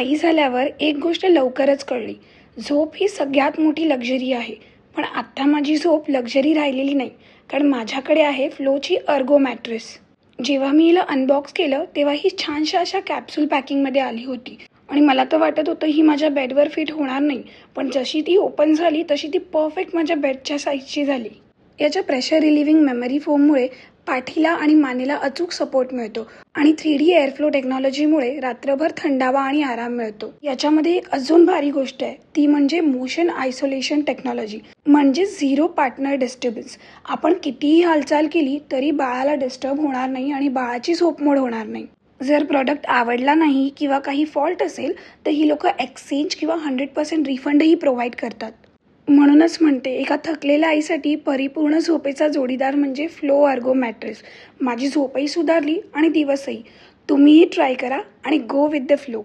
आई झाल्यावर एक गोष्ट लवकरच कळली. झोप ही सगळ्यात मोठी लक्झरी आहे. पण आत्ता माझी झोप लक्झरी राहिलेली नाही. कारण माझ्याकडे आहे फ्लोची अर्गो मॅट्रेस. जेव्हा मी हिला अनबॉक्स केलं तेव्हा ही छानशा अशा कॅप्सूल पॅकिंगमध्ये आली होती. आणि मला तर वाटत होतं ही माझ्या बेडवर फिट होणार नाही. पण जशी ती ओपन झाली तशी ती परफेक्ट माझ्या बेडच्या साईजची झाली. याच्या प्रेशर रिलिव्हिंग मेमरी फोममुळे पाठीला आणि मानेला अचूक सपोर्ट मिळतो. आणि थ्री डी एअरफ्लो टेक्नॉलॉजीमुळे रात्रभर थंडावा आणि आराम मिळतो. याच्यामध्ये एक अजून भारी गोष्ट आहे. ती म्हणजे मोशन आयसोलेशन टेक्नॉलॉजी म्हणजे झिरो पार्टनर डिस्टर्बन्स आपण कितीही हालचाल केली तरी बाळाला डिस्टर्ब होणार नाही आणि बाळाची झोपमोड होणार नाही. जर प्रॉडक्ट आवडला नाही किंवा काही फॉल्ट असेल तर ही लोक एक्सचेंज किंवा हंड्रेड पर्सेंट रिफंडही प्रोव्हाइड करतात. म्हणूनच म्हणते एका थकलेल्या आईसाठी परिपूर्ण झोपेचा जोडीदार म्हणजे फ्लो आर्गो मॅट्रेस. माझी झोपही सुधारली आणि दिवसही. तुम्हीही ट्राय करा आणि गो विथ द फ्लो.